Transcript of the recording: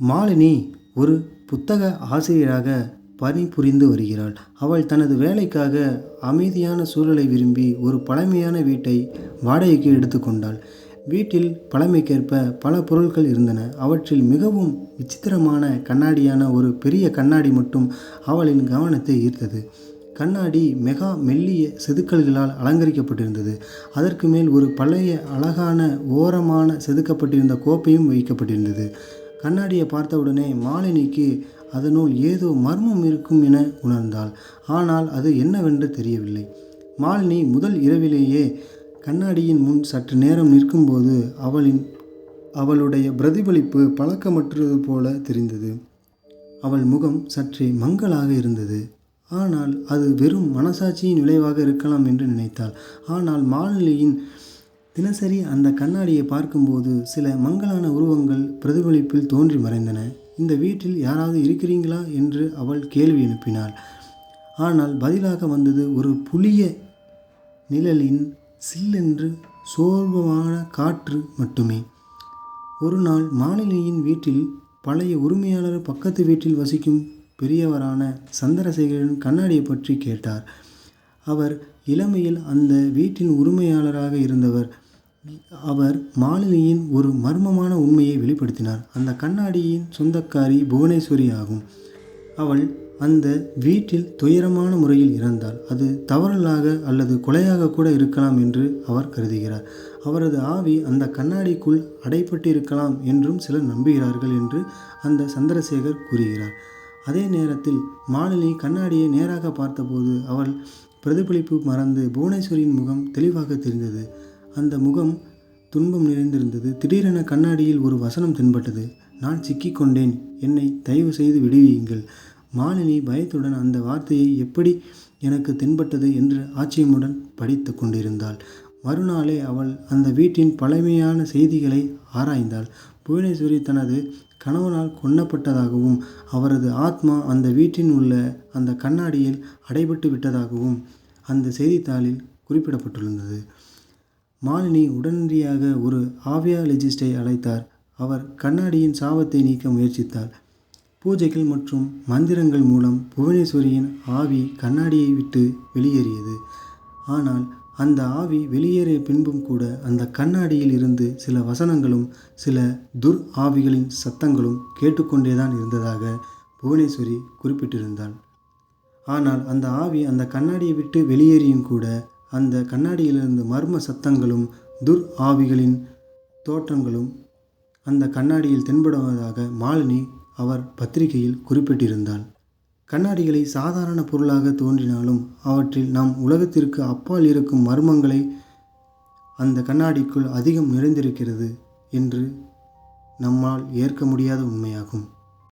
மாலினி ஒரு புத்தக ஆசிரியராக பணிபுரிந்து வருகிறாள். அவள் தனது வேலைக்காக அமைதியான சூழலை விரும்பி ஒரு பழமையான வீட்டை வாடகைக்கு எடுத்துக்கொண்டாள் வீட்டில் பழமைக்கேற்ப பல பொருட்கள் இருந்தன. அவற்றில் மிகவும் விசித்திரமான கண்ணாடியான ஒரு பெரிய கண்ணாடி மட்டும் அவளின் கவனத்தை ஈர்த்தது. கண்ணாடி மெகா மெல்லிய செதுக்கல்களால் அலங்கரிக்கப்பட்டிருந்தது. அதற்கு மேல் ஒரு பழைய அழகான ஓரமான செதுக்கப்பட்டிருந்த கோப்பையும் வைக்கப்பட்டிருந்தது. கண்ணாடியை பார்த்தவுடனே மாலினிக்கு அதனுள் ஏதோ மர்மம் இருக்கும் என உணர்ந்தாள். ஆனால் அது என்னவென்று தெரியவில்லை. மாலினி முதல் இரவிலேயே கண்ணாடியின் முன் சற்று நேரம் நிற்கும்போது அவளின் அவளுடைய பிரதிபலிப்பு பழக்கமற்றது போல தெரிந்தது. அவள் முகம் சற்றே மங்கலாக இருந்தது. ஆனால் அது வெறும் மனசாட்சியின் விளைவாக இருக்கலாம் என்று நினைத்தாள். ஆனால் மாலினியின் தினசரி அந்த கண்ணாடியை பார்க்கும்போது சில மங்கலான உருவங்கள் பிரதிபலிப்பில் தோன்றி மறைந்தன. இந்த வீட்டில் யாராவது இருக்கிறீங்களா என்று அவள் கேள்வி எழுப்பினாள். ஆனால் பதிலாக வந்தது ஒரு புளிய நிழலின் சில்லென்று சோர்வமான காற்று மட்டுமே. ஒரு நாள் மாலினியின் வீட்டில் பழைய உரிமையாளர் பக்கத்து வீட்டில் வசிக்கும் பெரியவரான சந்திரசேகரன் கண்ணாடியை பற்றி கேட்டார். அவர் இளமையில் அந்த வீட்டின் உரிமையாளராக இருந்தவர். அவர் மாலினியின் ஒரு மர்மமான உண்மையை வெளிப்படுத்தினார். அந்த கண்ணாடியின் சொந்தக்காரி புவனேஸ்வரி ஆகும். அவள் அந்த வீட்டில் துயரமான முறையில் இறந்தாள். அது தவறலாக அல்லது கொலையாக கூட இருக்கலாம் என்று அவர் கருதுகிறார். அவரது ஆவி அந்த கண்ணாடிக்குள் அடைபட்டிருக்கலாம் என்றும் சிலர் நம்புகிறார்கள் என்று அந்த சந்திரசேகர் கூறுகிறார். அதே நேரத்தில் மாலினி கண்ணாடியை நேராக பார்த்தபோது அவள் பிரதிபலிப்பு மறந்து புவனேஸ்வரியின் முகம் தெளிவாக தெரிந்தது. அந்த முகம் துன்பம் நிறைந்திருந்தது. திடீரென கண்ணாடியில் ஒரு வசனம் தென்பட்டது. நான் சிக்கிக் கொண்டேன். என்னை தயவு செய்து விடுவியுங்கள். மாலினி பயத்துடன் அந்த வார்த்தையை எப்படி எனக்கு தென்பட்டது என்று ஆச்சரியமுடன் படித்து கொண்டிருந்தாள். மறுநாளே அவள் அந்த வீட்டின் பழமையான செய்திகளை ஆராய்ந்தாள். புவனேஸ்வரி தனது கணவனால் கொல்லப்பட்டதாகவும் அவரது ஆத்மா அந்த வீட்டின் உள்ள அந்த கண்ணாடியில் அடைபட்டு விட்டதாகவும் அந்த செய்தித்தாளில் குறிப்பிடப்பட்டிருந்தது. மாலினி உடனடியாக ஒரு ஆவியாலஜிஸ்டை அழைத்தார். அவர் கண்ணாடியின் சாபத்தை நீக்க முயற்சித்தார். பூஜைகள் மற்றும் மந்திரங்கள் மூலம் புவனேஸ்வரியின் ஆவி கண்ணாடியை விட்டு வெளியேறியது. ஆனால் அந்த ஆவி வெளியேறிய பின்பும் கூட அந்த கண்ணாடியில் இருந்து சில வசனங்களும் சில துர் ஆவிகளின் சத்தங்களும் கேட்டுக்கொண்டேதான் இருந்ததாக புவனேஸ்வரி குறிப்பிட்டிருந்தாள். ஆனால் அந்த ஆவி அந்த கண்ணாடியை விட்டு வெளியேறியும் கூட அந்த கண்ணாடியிலிருந்து மர்ம சத்தங்களும் துர் ஆவிகளின் தோற்றங்களும் அந்த கண்ணாடியில் தென்படுவதாக மாலினி அவர் பத்திரிகையில் குறிப்பிட்டிருந்தாள். கண்ணாடிகளை சாதாரண பொருளாக தோன்றினாலும் அவற்றில் நம் உலகத்திற்கு அப்பால் இருக்கும் மர்மங்களை அந்த கண்ணாடிக்குள் அதிகம் நிறைந்திருக்கிறது என்று நம்மால் ஏற்க முடியாத உண்மையாகும்.